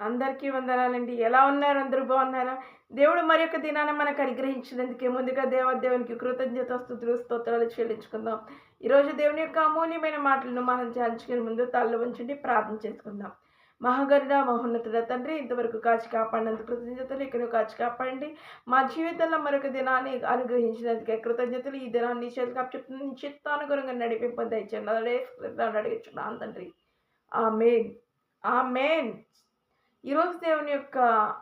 అందరికీ వందనాలండి. ఎలా ఉన్నారు? అందరూ బాగున్నారా? దేవుడు మరి యొక్క దినాన్ని మనకు అనుగ్రహించినందుకే ముందుగా దేవదేవునికి కృతజ్ఞత స్థుతులు స్తోత్రాలు చెల్లించుకుందాం. ఈరోజు దేవుని యొక్క అమూల్యమైన మాటలను మనం ధ్యానించుకునే ముందు తల్ల ఉంచండి ప్రార్థన చేసుకుందాం. మహాగరుడ మహోన్నతుడ తండ్రి ఇంతవరకు కాచి కాపాడినందుకు కృతజ్ఞతలు ఇక్కడ కాచి కాపాడండి. మా జీవితంలో మరొక దినాన్ని అనుగ్రహించినందుకే కృతజ్ఞతలు. ఈ దినాన్ని చేతికి చెప్తున్న చిత్తానుగుణంగా నడిపింప దయచండి అడుగుచున్నాను తండ్రి. ఆ మెయిన్ ఆ మెయిన్ ఈరోజు దేవుని యొక్క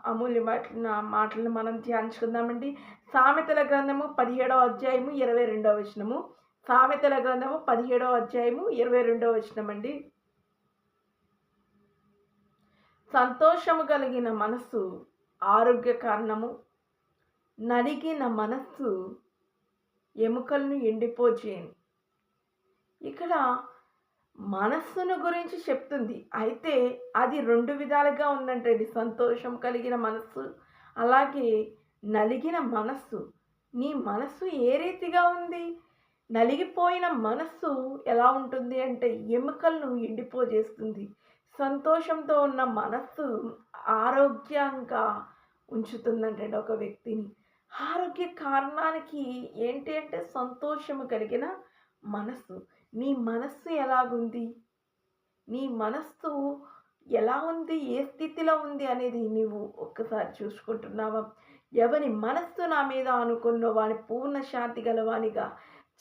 అమూల్య మాటల మాటలను మనం ధ్యానించుకుందామండి. సామెతల గ్రంథము పదిహేడవ అధ్యాయము ఇరవై రెండవ వచనము. సామెతల గ్రంథము పదిహేడవ అధ్యాయము ఇరవై రెండవ వచనం అండి సంతోషము కలిగిన మనస్సు ఆరోగ్య కారణము. నలిగిన మనస్సు ఎముకలను ఎండిపోజేయను. ఇక్కడ మనస్సును గురించి చెప్తుంది. అయితే అది రెండు విధాలుగా ఉందంటండి సంతోషం కలిగిన మనస్సు అలాగే నలిగిన మనస్సు. నీ మనస్సు ఏ రీతిగా ఉంది? నలిగిపోయిన మనస్సు ఎలా ఉంటుంది అంటే ఎముకలను ఎండిపోజేస్తుంది. సంతోషంతో ఉన్న మనస్సు ఆరోగ్యంగా ఉంచుతుందంటండి ఒక వ్యక్తిని. ఆరోగ్య కారణానికి ఏంటి అంటే సంతోషము కలిగిన మనస్సు. నీ మనస్సు ఎలాగుంది? నీ మనస్సు ఎలా ఉంది? ఏ స్థితిలో ఉంది అనేది నీవు ఒక్కసారి చూసుకుంటున్నావా? ఎవరి మనస్సు నా మీద అనుకున్న వాని పూర్ణ శాంతి గలవానిగా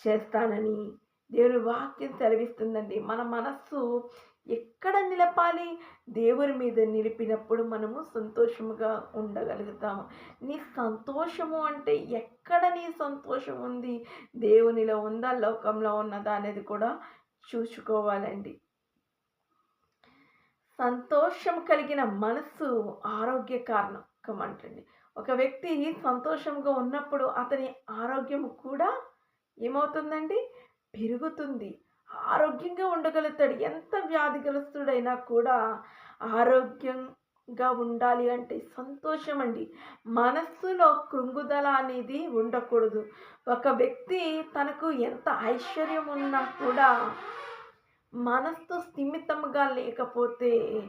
చేస్తానని దేవుని వాక్యం సెలవిస్తుందండి. మన మనస్సు ఎక్కడ నిలపాలి? దేవుని మీద నిలిపినప్పుడు మనము సంతోషముగా ఉండగలుగుతాము. నీ సంతోషము అంటే ఎక్కడ నీ సంతోషం ఉంది? దేవునిలో ఉందా? లోకంలో ఉన్నదా? అనేది కూడా చూసుకోవాలండి. సంతోషం కలిగిన మనసు ఆరోగ్య కారణం అంటండి. ఒక వ్యక్తి సంతోషంగా ఉన్నప్పుడు అతని ఆరోగ్యం కూడా ఏమవుతుందండి? పెరుగుతుంది. ఆరోగ్యంగా ఉండగలుగుతాడు. ఎంత వ్యాధిగ్రస్తుడైనా కూడా ఆరోగ్యంగా ఉండాలి అంటే సంతోషం అండి. మనస్సులో కృంగుదల అనేది ఉండకూడదు. ఒక వ్యక్తి తనకు ఎంత ఐశ్వర్యం ఉన్నా కూడా మనస్సు స్థిమితంగా లేకపోతే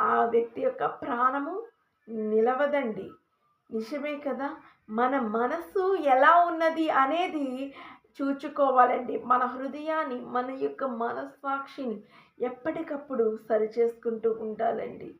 ఆ వ్యక్తి యొక్క ప్రాణము నిలవదండి. నిజమే కదా? మన మనస్సు ఎలా ఉన్నది అనేది చూచుకోవాలండి. మన హృదయాన్ని మన యొక్క మనస్సాక్షిని ఎప్పటికప్పుడు సరిచేసుకుంటూ ఉండాలండి.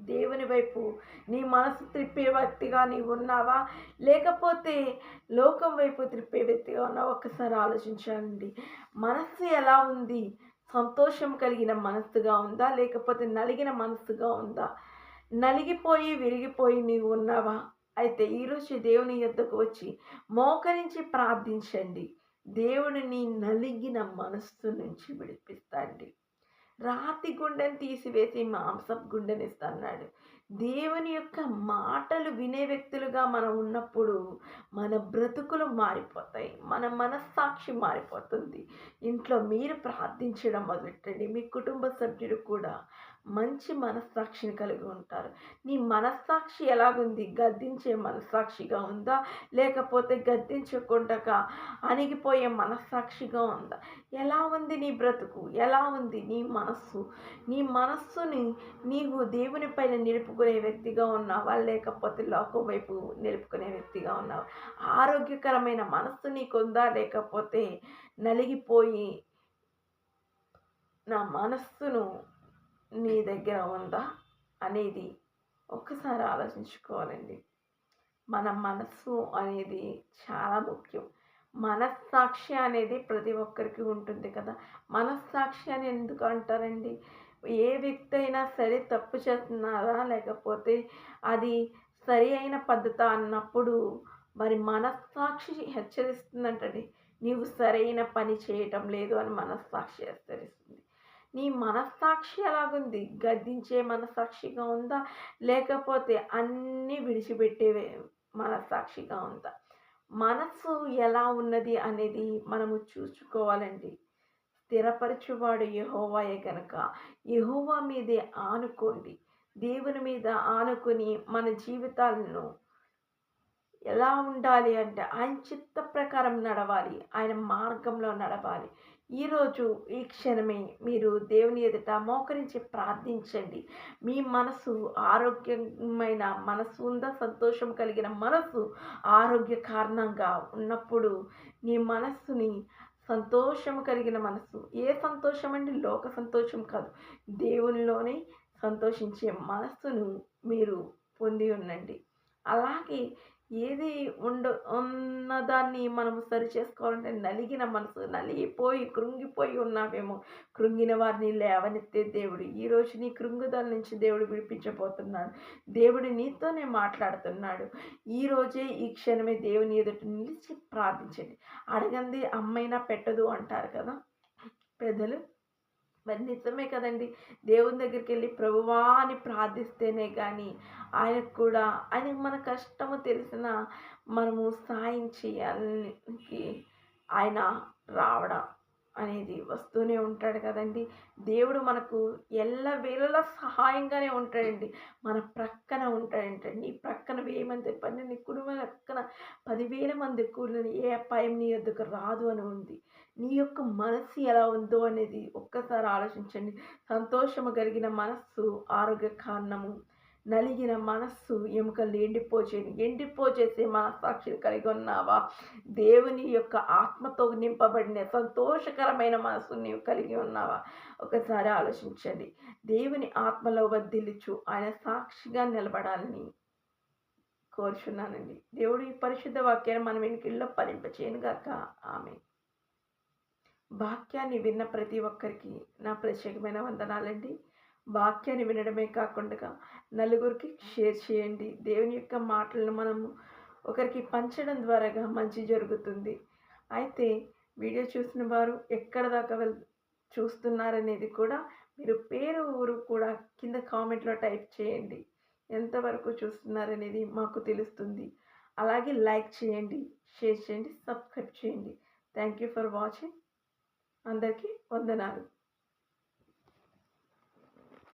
దేవుని వైపు నీ మనసు త్రిప్పే వ్యక్తిగా నీవు ఉన్నావా? లేకపోతే లోకం వైపు త్రిప్పే వ్యక్తిగా ఉన్నావా? ఒక్కసారి ఆలోచించాలండి మనస్సు ఎలా ఉంది? సంతోషం కలిగిన మనస్సుగా ఉందా? లేకపోతే నలిగిన మనస్సుగా ఉందా? నలిగిపోయి విరిగిపోయి నీవు ఉన్నావా? అయితే ఈరోజు దేవుని యొద్దకు వచ్చి మోకరించి ప్రార్థించండి. దేవుడిని నలిగిన మనస్సు నుంచి విడిపిస్తాండి. రాతి గుండెని తీసివేసి మాంసపు గుండెనిస్తాడు దేవుని యొక్క మాటలు వినే వ్యక్తులుగా మనం ఉన్నప్పుడు మన బ్రతుకులు మారిపోతాయి. మన మనస్సాక్షి మారిపోతుంది. ఇంట్లో మీరు ప్రార్థించడం మొదలెట్టండి మీ కుటుంబ సభ్యులు కూడా మంచి మనస్సాక్షిని కలిగి ఉంటారు. నీ మనస్సాక్షి ఎలాగుంది? గద్దించే మనస్సాక్షిగా ఉందా? లేకపోతే గద్దించకుండా అణిగిపోయే మనస్సాక్షిగా ఉందా? ఎలా ఉంది నీ బ్రతుకు? ఎలా ఉంది నీ మనస్సు? నీ మనస్సుని నీవు దేవుని పైన నిలుపుకునే వ్యక్తిగా ఉన్నావా? లేకపోతే లోకం వైపు నిలుపుకునే వ్యక్తిగా ఉన్నావా? ఆరోగ్యకరమైన మనస్సు నీకుందా లేకపోతే నలిగిపోయి నా మనస్సును నీ దగ్గర ఉందా అనేది ఒక్కసారి ఆలోచించుకోవాలండి. మన మనస్సు అనేది చాలా ముఖ్యం. మనస్సాక్షి అనేది ప్రతి ఒక్కరికి ఉంటుంది కదా. మనస్సాక్షి అని ఎందుకు అంటారండి? ఏ వ్యక్తి అయినా సరే తప్పు చేస్తున్నారా? లేకపోతే అది సరి అయిన పద్ధత అన్నప్పుడు మరి మనస్సాక్షి హెచ్చరిస్తుందంటండి. నీవు సరైన పని చేయటం లేదు అని మనస్సాక్షి హెచ్చరిస్తుంది. నీ మనస్సాక్షి ఎలాగుంది? గద్దించే మనస్సాక్షిగా ఉందా? లేకపోతే అన్నీ విడిచిపెట్టేవే మనస్సాక్షిగా ఉందా? మనస్సు ఎలా ఉన్నది అనేది మనము చూసుకోవాలండి. స్థిరపరచువాడు యహోవాయే కనుక యహోవా మీదే ఆనుకోండి. దేవుని మీద ఆనుకొని మన జీవితాలను ఎలా ఉండాలి అంటే ఆయన చిత్త ప్రకారం నడవాలి. ఆయన మార్గంలో నడవాలి. ఈరోజు ఈ క్షణమే మీరు దేవుని ఎదుట మోకరించి ప్రార్థించండి. మీ మనసు ఆరోగ్యమైన మనసు ఉందా? సంతోషం కలిగిన మనసు ఆరోగ్య కారణంగా ఉన్నప్పుడు నీ మనస్సుని సంతోషం కలిగిన మనసు ఏ సంతోషం అండి? లోక సంతోషం కాదు. దేవునిలోనే సంతోషించే మనస్సును మీరు పొంది ఉండండి. అలాగే ఏది ఉండ ఉన్నదాన్ని మనం సరి చేసుకోవాలంటే నలిగిన మనసు నలిగిపోయి కృంగిపోయి ఉన్నామేమో కృంగిన వారిని లేవనెత్తే దేవుడు. ఈరోజు నీ కృంగుదల నుంచి దేవుడు విడిపించబోతున్నాడు. దేవుడు నీతోనే మాట్లాడుతున్నాడు. ఈరోజే ఈ క్షణమే దేవుని ఎదుట నిలిచి ప్రార్థించండి. అడగంది అమ్మైనా పెట్టదు అంటారు కదా. పెద్దలు మరి నిజమే కదండి. దేవుని దగ్గరికి వెళ్ళి ప్రభువా అని ప్రార్థిస్తేనే కానీ ఆయనకు కూడా ఆయన మన కష్టము తెలిసిన మనము సాయం చేయాలకి ఆయన రావడం. అనేది వస్తూనే ఉంటాడు కదండి. దేవుడు మనకు ఎల్ల వేళలా సహాయంగానే ఉంటాడండి. మన ప్రక్కన ఉంటాడంటే. నీ ప్రక్కన వెయ్యి మంది పని నీ కుటుంబం ప్రక్కన పదివేల మంది కూలని ఏ అపాయం నీ వద్దకు రాదు అని ఉంది. నీ యొక్క మనసు ఎలా ఉందో అనేది ఒక్కసారి ఆలోచించండి. సంతోషము కలిగిన మనస్సు ఆరోగ్య కారణము. నలిగిన మనస్సు ఎముకలు ఎండిపోచేది ఎండిపోచేసే మనస్సాక్షిని కలిగి ఉన్నావా? దేవుని యొక్క ఆత్మతో నింపబడిన సంతోషకరమైన మనస్సు నీవు కలిగి ఉన్నావా? ఒకసారి ఆలోచించండి. దేవుని ఆత్మలో వద్దిలుచు ఆయన సాక్షిగా నిలబడాలని కోరుచున్నానండి. దేవుడు ఈ పరిశుద్ధ వాక్యాన్ని మనం ఇంటిలో ఫలింపచేయను గాక. ఆమె వాక్యాన్ని విన్న ప్రతి ఒక్కరికి నా ప్రత్యేకమైన వందనాలండి. వాక్యాన్ని వినడమే కాకుండా నలుగురికి షేర్ చేయండి. దేవుని యొక్క మాటలను మనము ఒకరికి పంచడం ద్వారాగా మంచి జరుగుతుంది. అయితే వీడియో చూసిన వారు ఎక్కడ దాకా వెళ్ చూస్తున్నారనేది కూడా మీరు పేరు ఊరు కూడా కింద కామెంట్లో టైప్ చేయండి. ఎంతవరకు చూస్తున్నారనేది మాకు తెలుస్తుంది. అలాగే లైక్ చేయండి షేర్ చేయండి సబ్స్క్రైబ్ చేయండి. Thank you for watching. అందరికీ వందనాలు.